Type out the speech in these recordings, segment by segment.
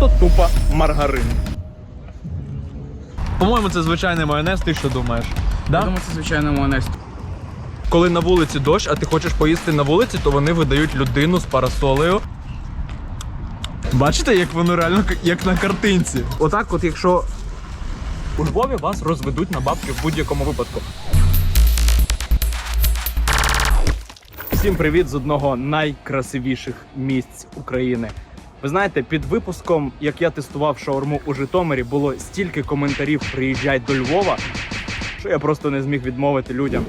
Просто тупо маргарин. По-моєму, це звичайний майонез, ти що думаєш? Я Да? думаю, це звичайно майонез. Коли на вулиці дощ, а ти хочеш поїсти на вулиці, то вони видають людину з парасолею. Бачите, як воно реально к- як на картинці. Отак, от якщо у Львові вас розведуть на бабки в будь-якому випадку. Всім привіт з одного найкрасивіших місць України. Ви знаєте, під випуском, як я тестував шаурму у Житомирі, було стільки коментарів приїжджай до Львова, що я просто не зміг відмовити людям.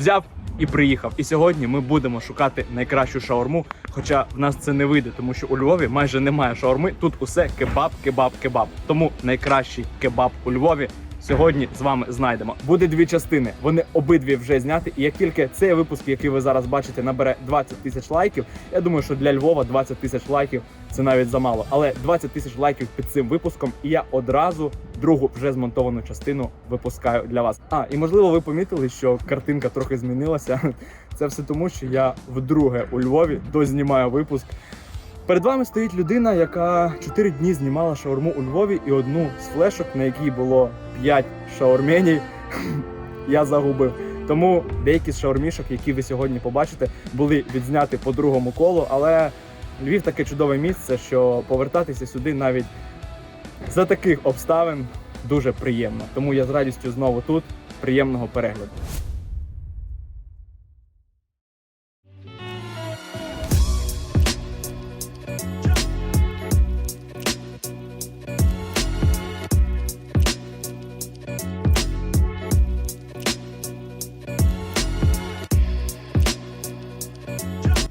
Взяв і приїхав. І сьогодні ми будемо шукати найкращу шаурму. Хоча в нас це не вийде, тому що у Львові майже немає шаурми. Тут усе кебаб, кебаб, кебаб. Тому найкращий кебаб у Львові сьогодні з вами знайдемо. Буде дві частини. Вони обидві вже зняті. І як тільки цей випуск, який ви зараз бачите, набере 20 тисяч лайків, я думаю, що для Львова 20 тисяч лайків це навіть замало. Але 20 тисяч лайків під цим випуском, і я одразу другу вже змонтовану частину випускаю для вас. А і можливо, ви помітили, що картинка трохи змінилася. Це все тому, що я вдруге у Львові дознімаю випуск. Перед вами стоїть людина, яка 4 дні знімала шаурму у Львові і одну з флешок, на якій було 5 шаурменій, я загубив. Тому деякі з шаурмішок, які ви сьогодні побачите, були відзняті по другому колу. Але Львів таке чудове місце, що повертатися сюди навіть за таких обставин дуже приємно. Тому я з радістю знову тут. Приємного перегляду.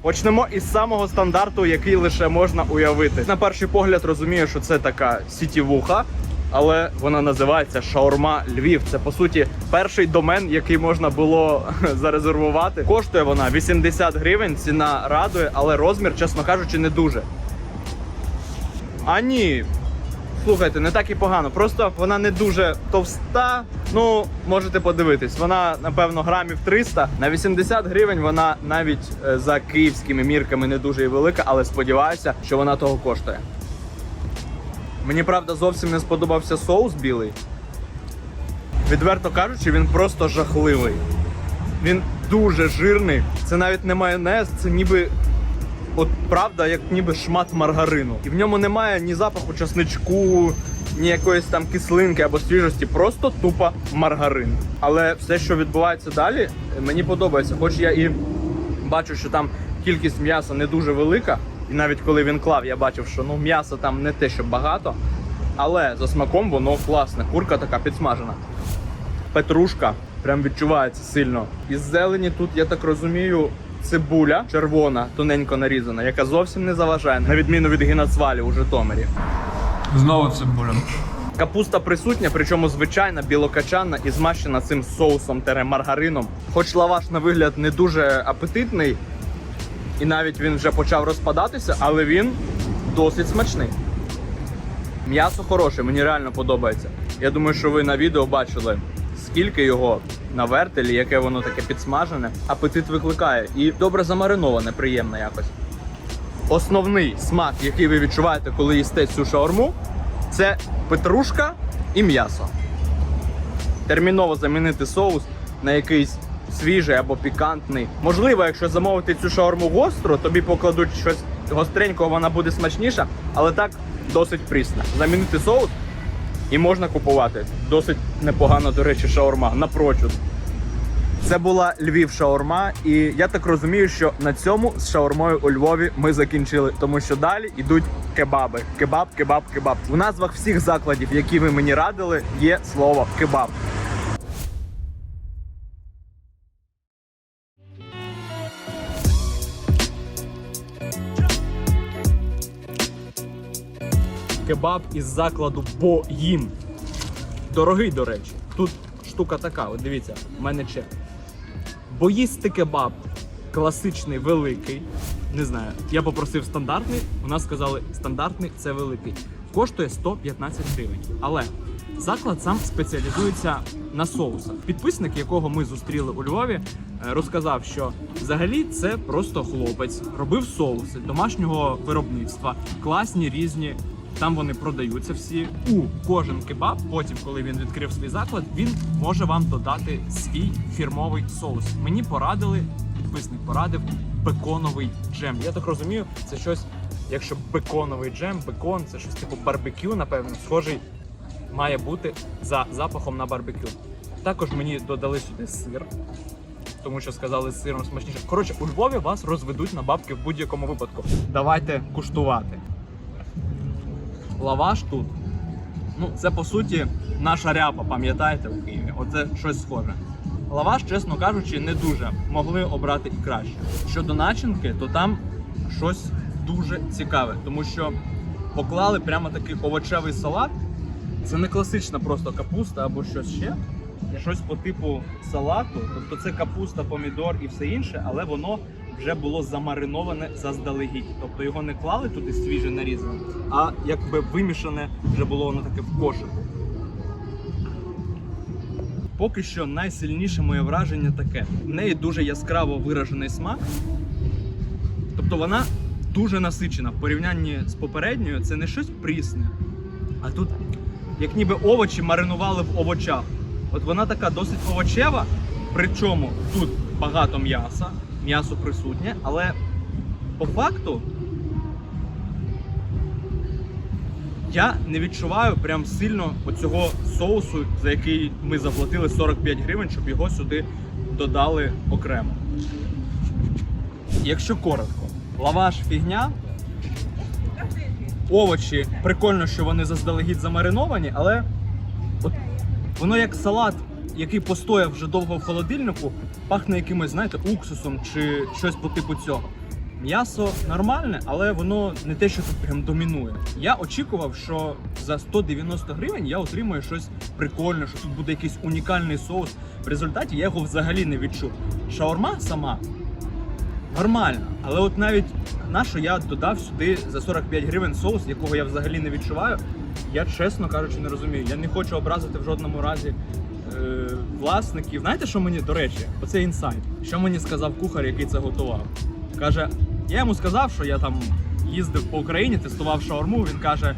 Почнемо із самого стандарту, який лише можна уявити. На перший погляд розумію, що це така сітівуха, але вона називається Шаурма Львів. Це по суті перший домен, який можна було зарезервувати. Коштує вона 80 гривень. Ціна радує, але розмір, чесно кажучи, не дуже. А ні. Слухайте, не так і погано. Просто вона не дуже товста. Ну, можете подивитись, вона напевно грамів 300. На 80 гривень вона навіть е, за київськими мірками не дуже і велика, але сподіваюся, що вона того коштує. Мені правда зовсім не сподобався соус білий. Відверто кажучи, він просто жахливий. Він дуже жирний. Це навіть не майонез, це ніби от правда, як ніби шмат маргарину. І в ньому немає ні запаху часничку, ні якоїсь там кислинки або свіжості, просто тупо маргарин. Але все, що відбувається далі, мені подобається. Хоч я і бачу, що там кількість м'яса не дуже велика, і навіть коли він клав, я бачив, що ну м'яса там не те, що багато. Але за смаком воно класне. Курка така підсмажена. Петрушка прям відчувається сильно. Із зелені тут, я так розумію, цибуля червона, тоненько нарізана, яка зовсім не заважає, на відміну від гіноцвалі у Житомирі. Знову цибуля. Капуста присутня, причому звичайна, білокачана і змащена цим соусом тере маргарином. Хоч лаваш на вигляд не дуже апетитний, і навіть він вже почав розпадатися, але він досить смачний. М'ясо хороше, мені реально подобається. Я думаю, що ви на відео бачили, скільки його на вертелі, яке воно таке підсмажене, апетит викликає і добре замариноване, приємно якось. Основний смак, який ви відчуваєте, коли їсте цю шаурму, це петрушка і м'ясо. Терміново замінити соус на якийсь свіжий або пікантний. Можливо, якщо замовити цю шаурму гостру, тобі покладуть щось гостренького, вона буде смачніша, але так досить прісна. Замінити соус і можна купувати. Досить непогано, до речі, шаурма напрочуд. Це була Львів шаурма, і я так розумію, що на цьому з шаурмою у Львові ми закінчили, тому що далі йдуть кебаби. Кебаб, кебаб, кебаб. У назвах всіх закладів, які ви мені радили, є слово кебаб. Кебаб із закладу Боїм. Дорогий, до речі. Тут штука така, от дивіться, в мене чек. Боїсти кебаб класичний великий. Не знаю, я попросив стандартний, у нас сказали, стандартний це великий. Коштує 115 гривень. Але заклад сам спеціалізується на соусах. Підписник, якого ми зустріли у Львові, е, розказав, що взагалі це просто хлопець робив соуси домашнього виробництва, класні різні Там вони продаються всі. У кожен кебаб, потім, коли він відкрив свій заклад, він може вам додати свій фірмовий соус. Мені порадили, підписник порадив беконовий джем. Я так розумію, це щось, якщо беконовий джем, бекон, це щось типу барбекю, напевно, схожий має бути за запахом на барбекю. Також мені додали сюди сир, тому що сказали з сиром смачніше. Коротше, у Львові вас розведуть на бабки в будь-якому випадку. Давайте куштувати. Лаваш тут. Ну, це по суті наша ряпа, пам'ятаєте, в Києві. Оце щось схоже. Лаваш, чесно кажучи, не дуже могли обрати і краще. Щодо начинки, то там щось дуже цікаве, тому що поклали прямо такий овочевий салат. Це не класична просто капуста або щось ще. Щось по типу салату. Тобто це капуста, помідор і все інше, але воно вже було замариноване заздалегідь. Тобто його не клали туди свіже нарізане, а якби вимішане вже було воно таке в кошику. Поки що найсильніше моє враження таке. В неї дуже яскраво виражений смак. Тобто вона дуже насичена в порівнянні з попередньою, це не щось прісне. А тут, як ніби овочі маринували в овочах. От вона така досить овочева, причому тут багато м'яса, м'ясо присутнє, але по факту я не відчуваю прям сильно оцього соусу, за який ми заплатили 45 гривень, щоб його сюди додали окремо. Якщо коротко, лаваш фігня. Овочі, прикольно, що вони заздалегідь замариновані, але от воно як салат, який постояв вже довго в холодильнику, пахне якимось, знаєте, уксусом чи щось по типу цього. М'ясо нормальне, але воно не те, що тут прям домінує. Я очікував, що за 190 гривень я отримаю щось прикольне, що тут буде якийсь унікальний соус. В результаті я його взагалі не відчув. Шаурма сама нормально, але от навіть на що я додав сюди за 45 гривень соус, якого я взагалі не відчуваю, я чесно кажучи не розумію. Я не хочу образити в жодному разі власників. Знаєте, що мені, до речі, оце інсайт. Що мені сказав кухар, який це готував? Каже, я йому сказав, що я там їздив по Україні, тестував шаурму. Він каже: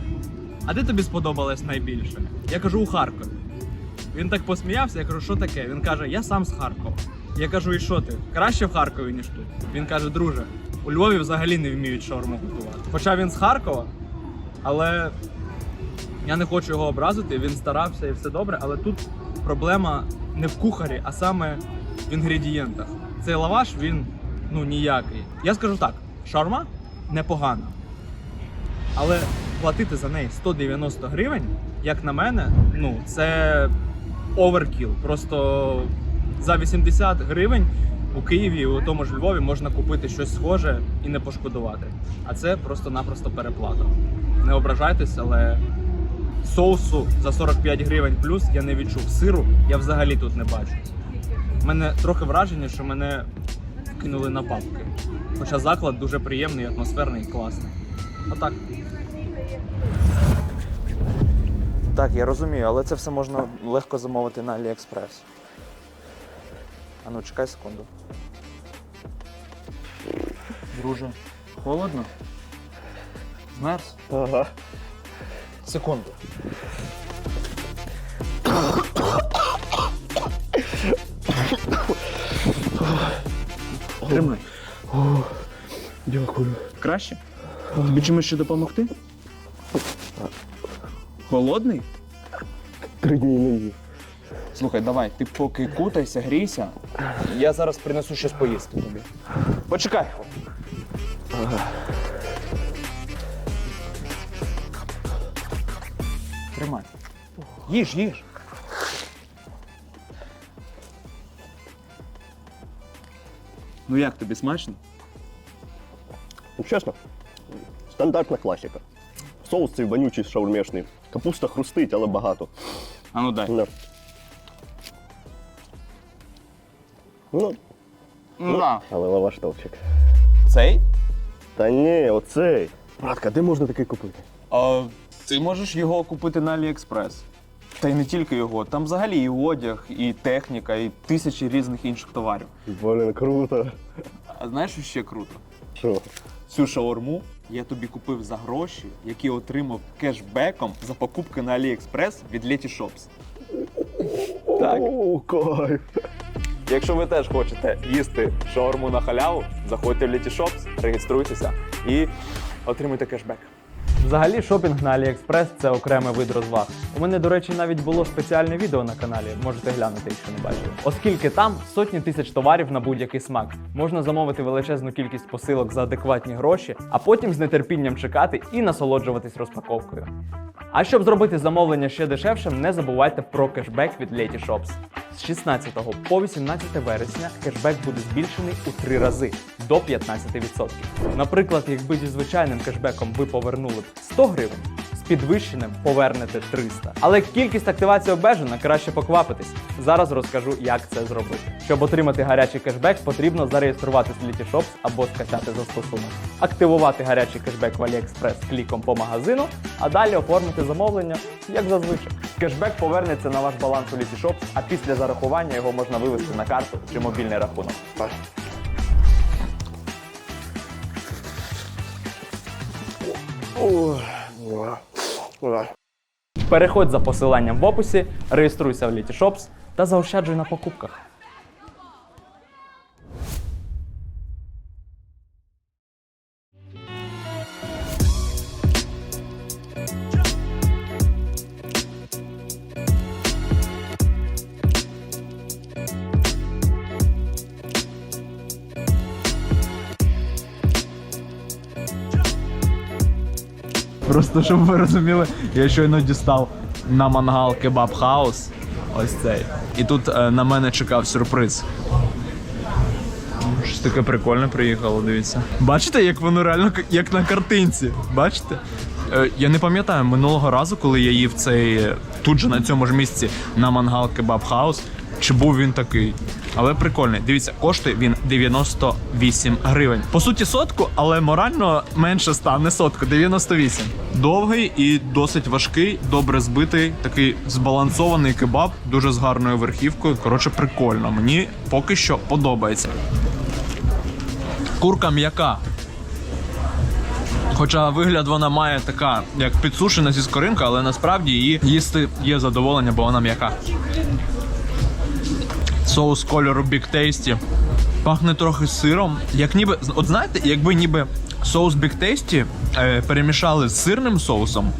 А де тобі сподобалось найбільше? Я кажу, у Харкові. Він так посміявся, я кажу, що таке? Він каже, я сам з Харкова. Я кажу, і що ти? Краще в Харкові, ніж тут. Він каже, друже, у Львові взагалі не вміють шаурму готувати. Хоча він з Харкова, але я не хочу його образити, він старався і все добре, але тут проблема не в кухарі, а саме в інгредієнтах. Цей лаваш він ну ніякий. Я скажу так: шаурма непогана. Але платити за неї 190 гривень, як на мене, ну це оверкіл. Просто за 80 гривень у Києві і у тому ж Львові можна купити щось схоже і не пошкодувати. А це просто-напросто переплата. Не ображайтесь, але соусу за 45 гривень плюс я не відчув. Сиру я взагалі тут не бачу. У мене трохи враження, що мене кинули на папки. Хоча заклад дуже приємний, атмосферний і класний. Отак. Так, я розумію, але це все можна легко замовити на AliExpress. А ну, чекай секунду. Друже, холодно? Змерз? Ага. Секунду. Тримай. Дякую. Краще? Тобі чимось ще допомогти? Холодний? Три дні не їв. Слухай, давай, ти поки кутайся, грійся. Я зараз принесу щось поїсти тобі. Почекай. Тримай. Їж, їж. Ну як тобі смачно? Ну, чесно, стандартна класика. Соус цей вонючий шаурмешний. Капуста хрустить, але багато. А ну дай. Да. Ну, Ну, на. але лаваш топчик. Цей? Та ні, оцей. Братка, де можна такий купити? А, ти можеш його купити на AliExpress. Та й не тільки його, там взагалі і одяг, і техніка, і тисячі різних інших товарів. Блін, круто. А знаєш, що ще круто? Що? Цю шаурму я тобі купив за гроші, які отримав кешбеком за покупки на AliExpress від Leti Shops. Так. О, кайф. Якщо ви теж хочете їсти шаурму на халяву, заходьте в Leti Shops, реєструйтеся і отримуйте кешбек. Взагалі, шопінг на AliExpress – це окремий вид розваг. У мене, до речі, навіть було спеціальне відео на каналі, можете глянути, якщо не бачили. Оскільки там сотні тисяч товарів на будь-який смак. Можна замовити величезну кількість посилок за адекватні гроші, а потім з нетерпінням чекати і насолоджуватись розпаковкою. А щоб зробити замовлення ще дешевшим, не забувайте про кешбек від Leti Shops. З 16 по 18 вересня кешбек буде збільшений у три рази до 15%. Наприклад, якби зі звичайним кешбеком ви повернули 100 гривень, з підвищеним повернете 300. Але кількість активації обмежена, краще поквапитись. Зараз розкажу, як це зробити. Щоб отримати гарячий кешбек, потрібно зареєструватись в Leti або скачати застосунок, активувати гарячий кешбек в AliExpress кліком по магазину, а далі оформити замовлення, як зазвичай. Кешбек повернеться на ваш баланс у Літішоп, а після зарахування його можна вивести на карту чи мобільний рахунок. Переходь за посиланням в описі, реєструйся в Літішопс та заощаджуй на покупках. Просто щоб ви розуміли, я щойно дістав на мангал кебаб хаус. Ось цей. І тут е, на мене чекав сюрприз. Щось таке прикольне приїхало, дивіться. Бачите, як воно реально як на картинці? Бачите? Е, я не пам'ятаю минулого разу, коли я їв цей тут же на цьому ж місці на мангал кебаб хаус. Чи був він такий? Але прикольний. Дивіться, коштує він 98 гривень. По суті, сотку, але морально менше ста, не сотку, 98. Довгий і досить важкий, добре збитий, такий збалансований кебаб, дуже з гарною верхівкою. Коротше, прикольно. Мені поки що подобається. Курка м'яка. Хоча вигляд вона має така, як підсушена зі скоринка, але насправді її їсти є задоволення, бо вона м'яка. Соус кольору Big Tasty. Пахне трохи сиром. Як ніби, от знаєте, якби ніби соус Big Tasty е, перемішали з сирним соусом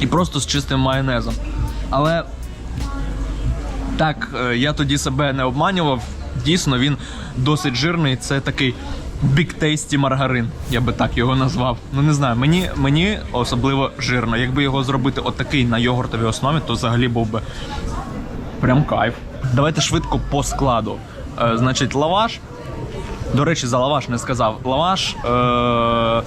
і просто з чистим майонезом. Але так, е, я тоді себе не обманював. Дійсно, він досить жирний. Це такий Tasty маргарин, я би так його назвав. Ну не знаю, мені, мені особливо жирно. Якби його зробити отакий на йогуртовій основі, то взагалі був би Прям кайф. Давайте швидко по складу. Е, значить, лаваш. До речі, за лаваш не сказав. Лаваш. Е-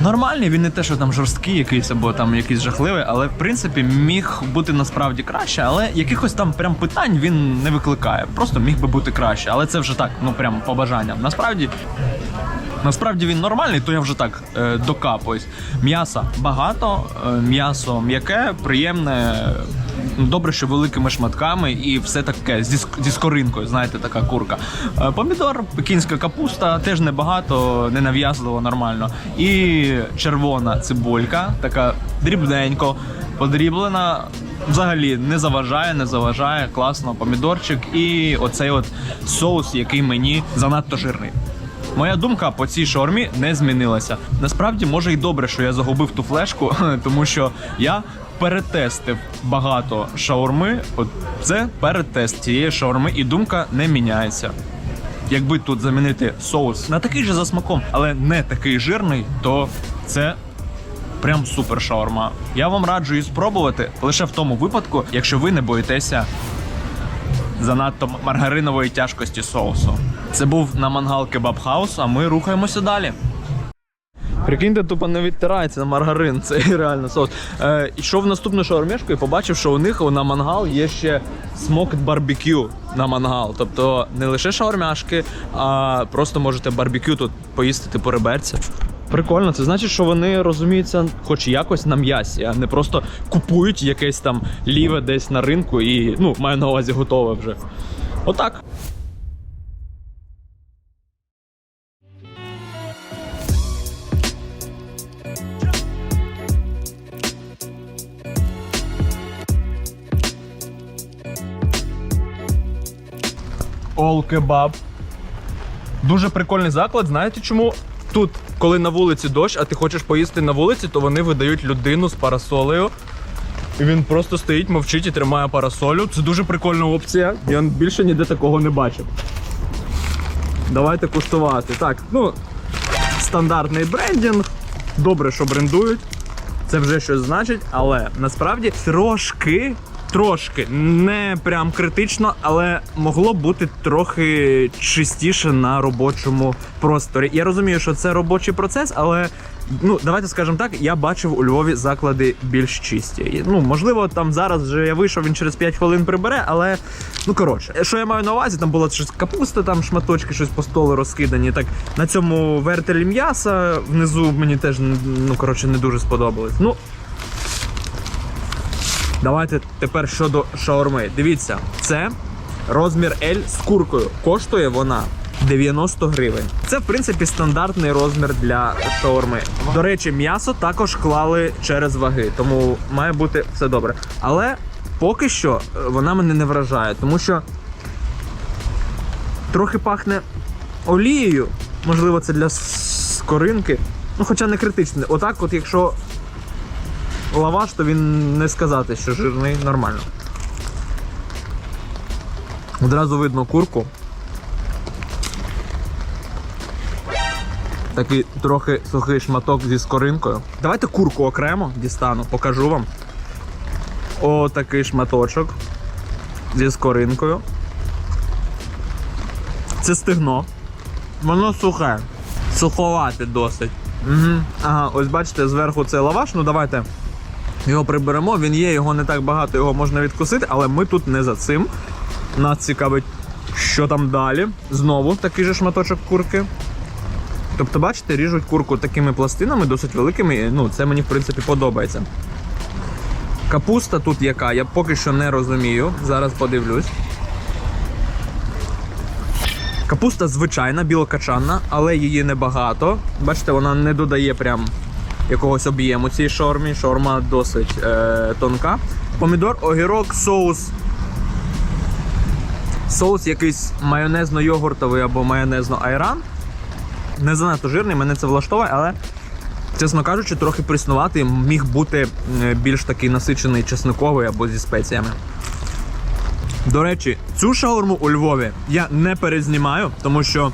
Нормальний, він не те, що там жорсткий якийсь або там якийсь жахливий, але в принципі міг бути насправді краще, але якихось там прям питань він не викликає. Просто міг би бути краще. Але це вже так, ну прям по бажанням. Насправді. Насправді він нормальний, то я вже так е, докапуюсь. М'яса багато, е, м'ясо м'яке, приємне. Ну, Добре, що великими шматками і все таке зі, зі скоринкою, знаєте, така курка. Е, помідор, пекінська капуста, теж небагато, ненав'язливо, нормально. І червона цибулька, така дрібненько подріблена. Взагалі не заважає, не заважає, класно, помідорчик і оцей от соус, який мені занадто жирний. Моя думка по цій шаурмі не змінилася. Насправді, може й добре, що я загубив ту флешку, тому що я перетестив багато шаурми. От це перетест цієї шаурми, і думка не міняється. Якби тут замінити соус на такий же за смаком, але не такий жирний, то це прям супер шаурма. Я вам раджу її спробувати лише в тому випадку, якщо ви не боїтеся занадто маргаринової тяжкості соусу. Це був на мангал кебаб хаус, а ми рухаємося далі. Прикиньте, тупо не відтирається на маргарин, це реально соус. Е, йшов наступну шаурмішку і побачив, що у них на мангал є ще смокed барбекю на мангал. Тобто не лише шаурмяшки, а просто можете барбекю тут поїсти типу реберця. Прикольно, це значить, що вони розуміються, хоч якось на м'ясі, а не просто купують якесь там ліве десь на ринку і ну, маю на увазі готове вже. Отак. All кебаб. Дуже прикольний заклад. Знаєте чому? Тут, коли на вулиці дощ, а ти хочеш поїсти на вулиці, то вони видають людину з парасолею. І він просто стоїть, мовчить і тримає парасолю. Це дуже прикольна опція. Я більше ніде такого не бачив. Давайте куштувати. Так, ну, стандартний брендінг. Добре, що брендують. Це вже щось значить, але насправді трошки, трошки, не прям критично, але могло бути трохи чистіше на робочому просторі. Я розумію, що це робочий процес, але ну давайте скажемо так, я бачив у Львові заклади більш чисті. Ну можливо, там зараз вже я вийшов, він через 5 хвилин прибере, але ну коротше, що я маю на увазі, там була щось капуста, там шматочки, щось по столу розкидані. Так на цьому вертелі м'яса внизу мені теж ну коротше не дуже сподобалось. Ну Давайте тепер щодо шаурми. Дивіться, це розмір L з куркою. Коштує вона 90 гривень. Це в принципі стандартний розмір для шаурми. До речі, м'ясо також клали через ваги, тому має бути все добре. Але поки що е, вона мене не вражає, тому що трохи пахне олією. Можливо, це для скоринки. Ну, хоча не критично. Отак, от якщо лаваш, то він не сказати, що жирний нормально. Одразу видно курку. Такий трохи сухий шматок зі скоринкою. Давайте курку окремо дістану, покажу вам. О, такий шматочок зі скоринкою. Це стегно. Воно сухе. Суховате досить. Угу. Ага, ось бачите, зверху це лаваш. Ну давайте його приберемо. Він є, його не так багато, його можна відкусити, але ми тут не за цим. Нас цікавить, що там далі. Знову такий же шматочок курки. Тобто, бачите, ріжуть курку такими пластинами, досить великими. Ну, це мені в принципі подобається. Капуста тут яка, я поки що не розумію. Зараз подивлюсь. Капуста звичайна, білокачанна, але її небагато. Бачите, вона не додає прям якогось об'єму цій шаурмі. Шаурма досить е, тонка. Помідор, огірок, соус. Соус якийсь майонезно-йогуртовий або майонезно-айран. Не занадто жирний, мене це влаштовує, але, чесно кажучи, трохи приснувати міг бути е, більш такий насичений чесниковий або зі спеціями. До речі, цю шаурму у Львові я не перезнімаю, тому що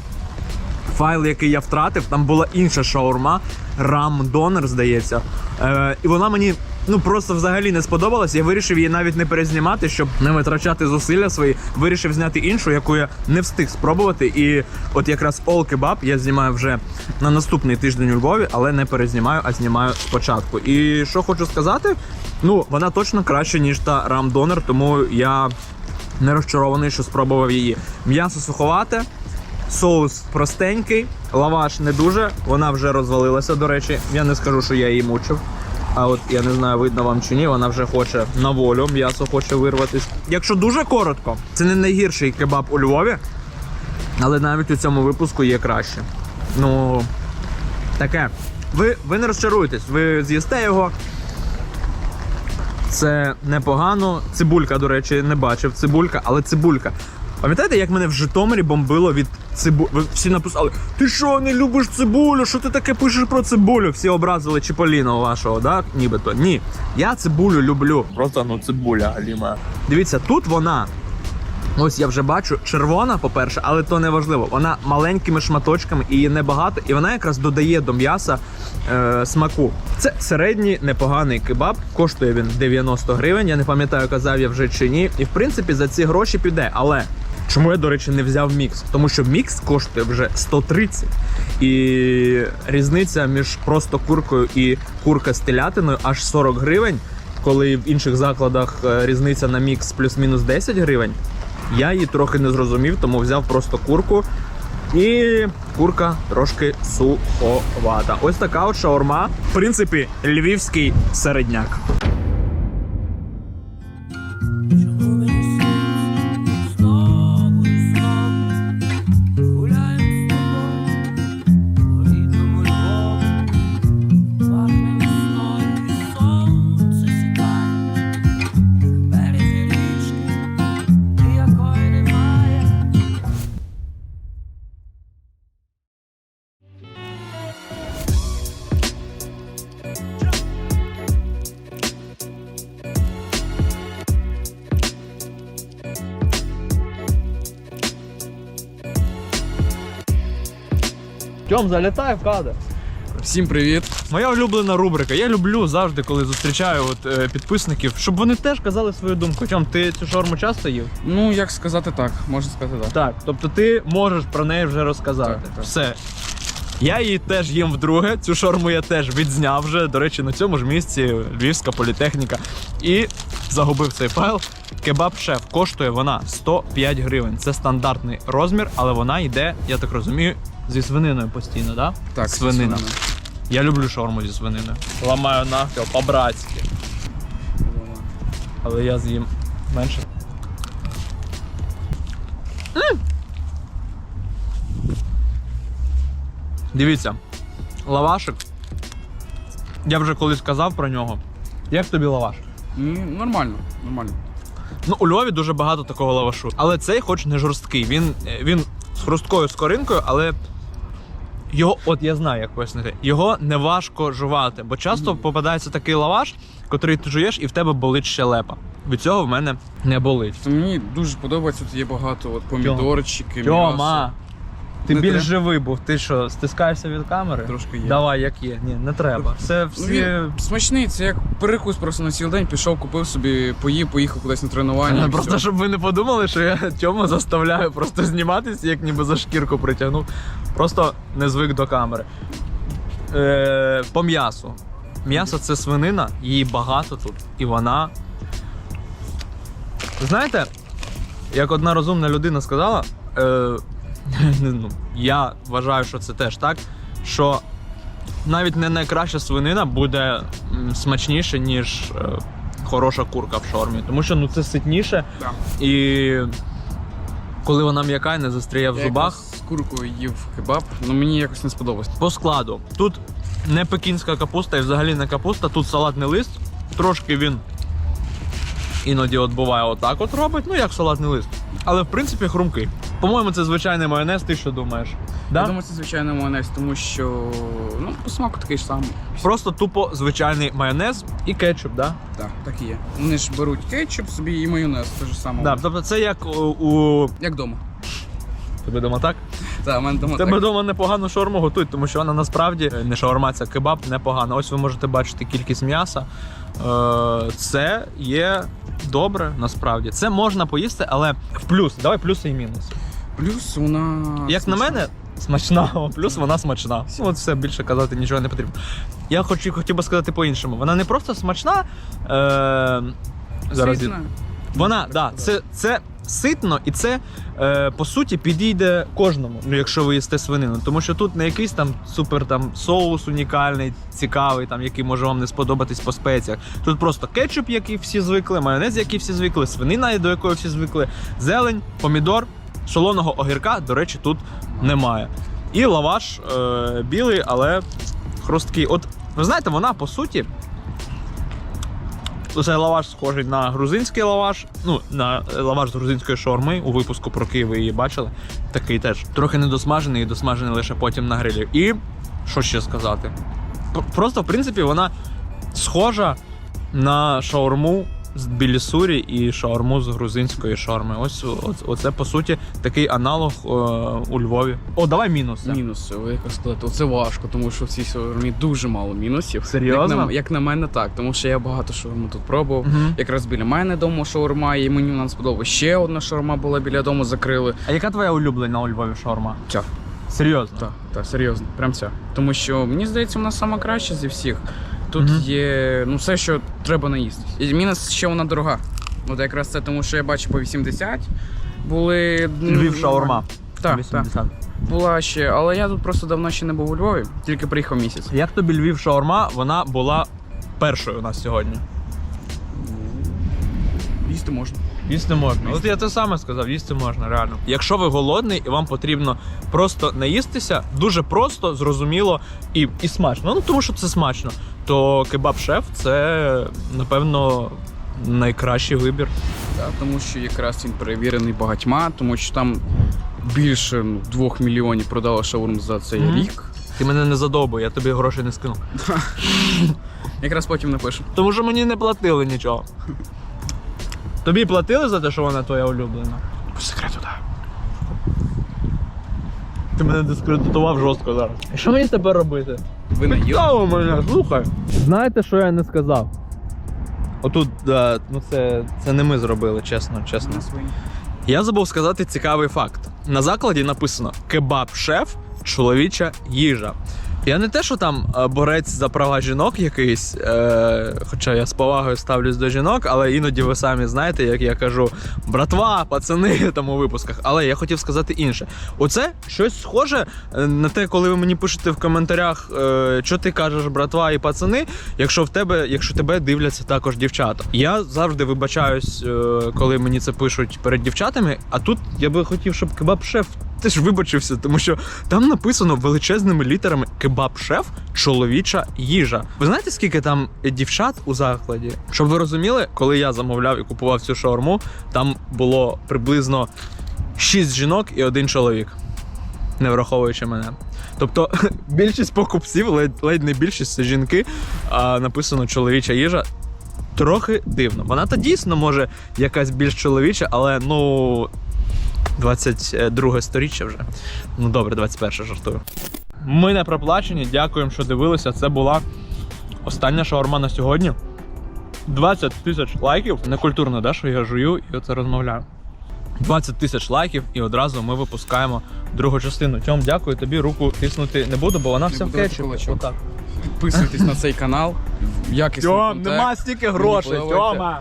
файл, який я втратив, там була інша шаурма, Ram Donor, здається. Е, і вона мені ну просто взагалі не сподобалась. Я вирішив її навіть не перезнімати, щоб не витрачати зусилля свої. Вирішив зняти іншу, яку я не встиг спробувати. І от якраз All Kebab я знімаю вже на наступний тиждень у Львові, але не перезнімаю, а знімаю спочатку. І що хочу сказати, ну вона точно краще, ніж та Ram Donor, тому я не розчарований, що спробував її. М'ясо суховате, соус простенький, лаваш не дуже. Вона вже розвалилася. До речі, я не скажу, що я її мучив. А от я не знаю, видно вам чи ні, вона вже хоче на волю, м'ясо хоче вирватись. Якщо дуже коротко, це не найгірший кебаб у Львові, але навіть у цьому випуску є краще. Ну, таке. Ви, ви не розчаруєтесь, ви з'їсте його. Це непогано. Цибулька, до речі, не бачив. Цибулька, але цибулька. Пам'ятаєте, як мене в Житомирі бомбило від цибулі? Ви всі написали: Ти що, не любиш цибулю? Що ти таке пишеш про цибулю? Всі образили Чіполіна вашого, да? Нібито. Ні. Я цибулю люблю. Просто ну цибуля, Аліма. Дивіться, тут вона. Ось я вже бачу, червона, по-перше, але то не важливо. Вона маленькими шматочками і небагато, і вона якраз додає до м'яса е, смаку. Це середній непоганий кебаб. Коштує він 90 гривень. Я не пам'ятаю, казав я вже чи ні. І в принципі за ці гроші піде. Але чому я, до речі, не взяв мікс? Тому що мікс коштує вже 130. І різниця між просто куркою і курка з телятиною аж 40 гривень. Коли в інших закладах е, різниця на мікс плюс-мінус 10 гривень. Я її трохи не зрозумів, тому взяв просто курку. І курка трошки суховата. Ось така от шаурма. В принципі, львівський середняк. Тьом, залітай в кадр. Всім привіт. Моя улюблена рубрика. Я люблю завжди, коли зустрічаю от, е, підписників, щоб вони теж казали свою думку. Тьом, ти цю шорму часто їв? Ну, як сказати так, можна сказати так. Так, тобто ти можеш про неї вже розказати. Так, так. Все. Я її теж їм вдруге. Цю шорму я теж відзняв вже. До речі, на цьому ж місці Львівська політехніка. І загубив цей файл. Кебаб шеф коштує вона 105 гривень. Це стандартний розмір, але вона йде, я так розумію, зі свининою постійно, да? Так, свинина. свинина. Я люблю шорму зі свининою. Ламаю навпіл по-братськи. Але я з'їм менше. М! Дивіться, лавашик. Я вже колись казав про нього. Як тобі лаваш? Нормально, нормально. Ну, у Львові дуже багато такого лавашу. Але цей, хоч не жорсткий. Він, е, він з хрусткою скоринкою, але його, от я знаю, як пояснити, його не важко жувати, бо часто попадається такий лаваш, котрий ти жуєш, і в тебе болить щелепа. Від цього в мене не болить. Мені дуже подобається, тут є багато от, помідорчики, Тьома, м'ясо. ти Не більш треба? живий був. Ти що, стискаєшся від камери? Трошки є. Давай, як є. Ні, не треба. Це Ну, всі. він смачний, це як перекус просто на цілий день, пішов, купив собі, поїв, поїхав кудись на тренування. Просто все. щоб ви не подумали, що я Тьому заставляю просто зніматися, як ніби за шкірку притягнув. Просто не звик до камери. Е, по м'ясу. М'ясо це свинина, її багато тут, і вона. Знаєте, як одна розумна людина сказала, е, ну, я вважаю, що це теж так, що навіть не найкраща свинина буде смачніше, ніж е, хороша курка в шормі. Тому що ну, це ситніше Да. і коли вона м'яка і не застряє в зубах. з куркою їв кебаб, але мені якось не сподобалось. По складу. Тут не пекінська капуста і взагалі не капуста, тут салатний лист. Трошки він іноді от буває отак от робить, ну як салатний лист. Але в принципі хрумкий. По-моєму, це звичайний майонез, ти що думаєш? Да? Я думаю, це звичайно майонез, тому що ну, по смаку такий ж самий. Просто тупо звичайний майонез і кетчуп, да? Так, так і є. Вони ж беруть кетчуп собі і майонез, те ж саме. Да, тобто це як у, у... Як вдома. тебе дома так? Так, мене дома Тебе так. вдома непогану шаурму готують, тому що вона насправді е, не шаурма, це кебаб непогано. Ось ви можете бачити кількість м'яса. Е, Це є добре, насправді. Це можна поїсти, але в плюс. Давай плюси і мінуси. Плюс вона. Як на смачна. мене, смачна, плюс вона смачна. Ну, От все більше казати нічого не потрібно. Я хочу, хотів би сказати по-іншому. Вона не просто смачна. Е, зараз Ситна. вона, да, це, це ситно і це е, по суті підійде кожному, ну якщо ви їсте свинину. Тому що тут не якийсь там супер там соус унікальний, цікавий, там який може вам не сподобатись по спеціях. Тут просто кетчуп, який всі звикли, майонез, який всі звикли, свинина, до якої всі звикли, зелень, помідор, солоного огірка, до речі, тут немає. І лаваш е, білий, але хрусткий. От ви знаєте, вона по суті цей лаваш схожий на грузинський лаваш, ну на лаваш з грузинської шорми. У випуску про Київ ви її бачили. Такий теж трохи недосмажений і досмажений лише потім на грилі. І що ще сказати? Просто, в принципі, вона схожа на шаурму з білісурі і шаурму з грузинської шаурми. Ось оце по суті такий аналог е, у Львові. О, давай мінуси. Мінуси, як сказати, оце важко, тому що в цій шаурмі дуже мало мінусів. Серйозно? Як на, як на мене, так, тому що я багато шаурми тут пробував. Мгм. Якраз біля мене дому шаурма, і мені нам сподобалось. Ще одна шаурма була біля дому, закрили. А яка твоя улюблена у Львові шаурма? Ця. Серйозно? Так, так, серйозно, прям ця. Тому що мені здається, вона сама краща зі всіх. Тут Мгм. є ну все, що треба наїсти. І мінус ще вона дорога. От якраз це тому, що я бачу по 80 були. ну, Львів шаурма. Так, так. Була ще, але я тут просто давно ще не був у Львові, тільки приїхав місяць. Як тобі Львів шаурма? Вона була першою у нас сьогодні. Їсти можна. Їсти можна. От я те саме сказав, їсти можна, реально. Якщо ви голодний і вам потрібно просто наїстися, дуже просто, зрозуміло і, і смачно. Ну тому що це смачно. То кебаб-шеф це, напевно, найкращий вибір. Так, тому що якраз він перевірений багатьма, тому що там більше ну, двох мільйонів продали шаурм за цей Мгм. рік. Ти мене не задобуй, я тобі грошей не скину. Якраз потім напишу. Тому що мені не платили нічого. Тобі платили за те, що вона твоя улюблена? По секрету, так. Ти мене дискредитував жорстко зараз. Що мені тепер робити? Ви не їли? Мене, слухай. Знаєте, що я не сказав? Отут, да, ну це, це не ми зробили, чесно, чесно. Я забув сказати цікавий факт. На закладі написано кебаб-шеф, чоловіча їжа. Я не те, що там е, борець за права жінок якийсь, е, хоча я з повагою ставлюсь до жінок, але іноді ви самі знаєте, як я кажу, братва, пацани там у випусках. Але я хотів сказати інше. Оце щось схоже е, на те, коли ви мені пишете в коментарях, е, що ти кажеш, братва і пацани, якщо в тебе, якщо тебе дивляться також дівчата. Я завжди вибачаюсь, е, коли мені це пишуть перед дівчатами. А тут я би хотів, щоб кебаб-шеф теж вибачився, тому що там написано величезними літерами кебаб-шеф чоловіча їжа. Ви знаєте, скільки там дівчат у закладі? Щоб ви розуміли, коли я замовляв і купував цю шаурму, там було приблизно 6 жінок і один чоловік, не враховуючи мене. Тобто більшість покупців, ледь, ледь не більшість це жінки, а написано чоловіча їжа. Трохи дивно. Вона та дійсно може якась більш чоловіча, але ну 22 сторіччя вже. Ну добре, 21 жартую. Ми не проплачені, дякуємо, що дивилися. Це була остання шаурма на сьогодні. 20 тисяч лайків. Некультурно, да, що я жую і оце розмовляю. 20 тисяч лайків, і одразу ми випускаємо другу частину. Тьом, дякую тобі. Руку тиснути не буду, бо вона вся в. Отак. Підписуйтесь на цей канал. Якісно. Тьом, нема стільки грошей. Тьома.